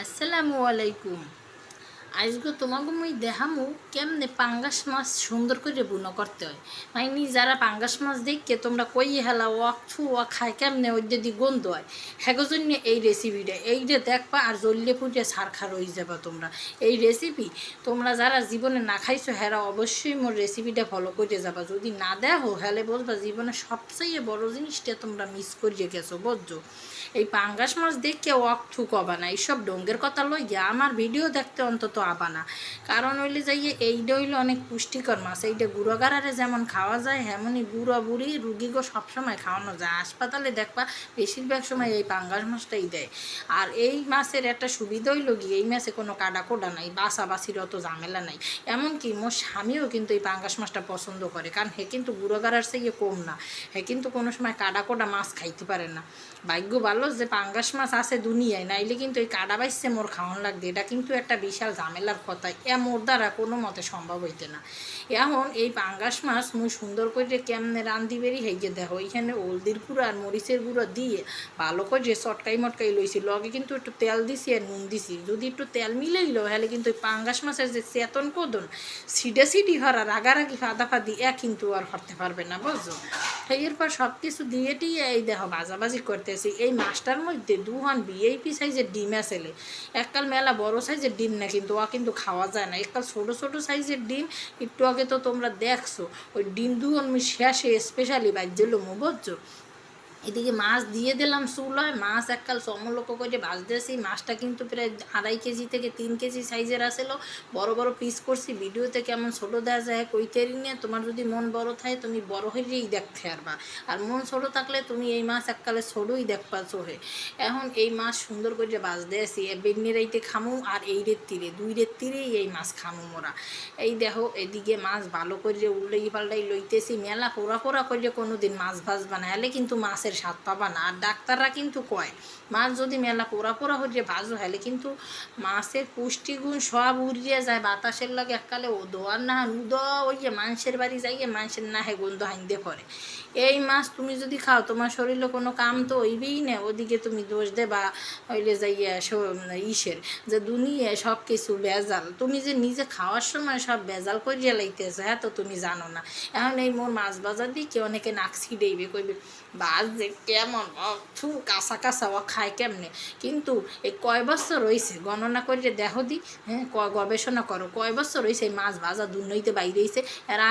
আসসালামু আলাইকুম। আজকে তোমাকে মুই দেখামু কেমনে পাঙ্গাস মাছ সুন্দর করে বুনো করতে হয়। মাইনি যারা পাঙ্গাস মাছ দেখকে তোমরা কই হেলা ওয়াক থু ওয়া খায় কেমনে ওই যদি গন্ধ হয়। হ্যাগো জন্য এই রেসিপিটা এইটা দেখবা আর জল্লে ফুটে সার খা রয়ে যাবা তোমরা। এই রেসিপি তোমরা যারা জীবনে না খাইছো, হেরা অবশ্যই মোর রেসিপিটা ফলো করে যাবা। যদি না দেখো, হেলে বলবা জীবনে সবচেয়ে বড় জিনিসটা তোমরা মিস করিয়ে গেছো, বুঝছ? এই পাঙ্গাস মাছ দেখে ওয়াক থু কবা না, এইসব ডঙ্গের কথা লই গিয়া আমার ভিডিও দেখতে অন্তত আবা না। কারণ হইলে যাইয়ে এইটা হইলে অনেক পুষ্টিকর মাছ। এইটা গুঁড়োগারারে যেমন খাওয়া যায় তেমনই বুড়ো বুড়ি রুগীগো সবসময় খাওয়ানো যায়। হাসপাতালে দেখবা বেশিরভাগ সময় এই পাঙ্গাস মাছটাই দেয়। আর এই মাছের একটা সুবিধা হইল গিয়ে, এই মাছে কোনো কাটা কোডা নাই বাসাবাসির অত ঝামেলা নাই। এমনকি মোর স্বামীও কিন্তু এই পাঙ্গাস মাছটা পছন্দ করে, কারণ হে কিন্তু গুঁড়োগারার থেকে কম না। হে কিন্তু কোনো সময় কাটা কোডা মাছ খাইতে পারে না। ভাগ্য ভালো যে পাঙ্গাস মাছ আছে দুনিয়ায়, নাইলে কিন্তু এই কাটা বাইসে মোর খাওয়ান লাগবে। এটা কিন্তু একটা বিশাল ঝামেলার কথা। এ মোর দ্বারা কোনো মতে সম্ভব হইতে না। এখন এই পাঙ্গাস মাছ মুই সুন্দর করে কেমনে রান্ধি বেরি হেগে দেখো, এইখানে হলদির গুঁড়ো আর মরিচের গুঁড়ো দিয়ে ভালো করে যে চটকাই মটকাই লইছি। লগে কিন্তু একটু তেল দিছি আর নুন দিছি। যদি একটু তেল মিলাইলো তাহলে কিন্তু ওই পাঙ্গাস মাছের যে চেতন কোদন সিডে সিডি হরা রাগারাগি ফাদা ফাদি এ কিন্তু আর হরতে পারবে না, বুঝছ? এরপর সব কিছু দিয়ে টিয়ে এই দেহ বাজাবাজি করতেছি। এই মাছটার মধ্যে দুহান বিএপি সাইজের ডিম আসলে এককাল মেলা বড় সাইজের ডিম না, কিন্তু ও কিন্তু খাওয়া যায় না। এককাল ছোট ছোট সাইজের ডিম, একটু আগে তো তোমরা দেখছ, ওই ডিম দুহন শেষে স্পেশালি বাজ্যলো মো বুঝছ এদিকে মাছ দিয়ে দিলাম চুলায় মাছ এককাল সমলোক করে ভাজতেছি মাছটা কিন্তু প্রায় আড়াই কেজি থেকে তিন কেজি সাইজের আসলো। বড় বড় পিস করছি, ভিডিওতে কেমন ছোটো দেওয়া যায় কইতেরি নিয়ে তোমার যদি মন বড় থাকে তুমি বড় হইলেই দেখতে পারবা। আর মন ছোট থাকলে তুমি এই মাছ এককালে ছোটোই দেখবা চোহে এখন এই মাছ সুন্দর করে ভাজতে আসি বেগনি রাইতে খামু আর এই রেত তীরে, দুই রেত তীরেই এই মাছ খামু মোরা। এই দেখো, এদিকে মাছ ভালো করে উল্টাই পাল্টাই লইতেছি, মেলা পোড়া পোড়া করে কোনো দিন মাছ ভাজবা না, হলে কিন্তু মাছের স্বাদ পাবা না। আর ডাক্তাররা কিন্তু কয়, মাছ যদি মেলা পোড়া পোড়া হয়ে ভাজো, হলে কিন্তু মাছের পুষ্টিগুণ সব উড়িয়ে যায়। বাতাসের লাগে এককালে ও দোয়ার না উদ ওই যে মানুষের বাড়ি যাইয়ে মানুষের না হে গন্ধ হাইন্দে পড়ে। এই মাছ তুমি যদি খাও, তোমার শরীরে কোনো কাম তো হইবেই না। ওদিকে তুমি দোষ দেবা, হইলে যাইয়া ইসের যে দুনিয়া সব কিছু বেজাল তুমি যে নিজে খাওয়ার সময় সব বেজাল করিয়া লাইতেছো হ্যাঁ তো তুমি জানো না। এখন এই মোর মাছ বাজার দিকে অনেকে নাক ছিড়েইবে কইবে বাস যে কেমন অথু কাঁচা কাঁচা, ও খায় কেমনে? কিন্তু এই কয় বছর রয়েছে গণনা করে দেখো দি হ্যাঁ গবেষণা করো, কয় বছর রয়েছে মাছ ভাজা দুর্নইতে বাইরেছে এরা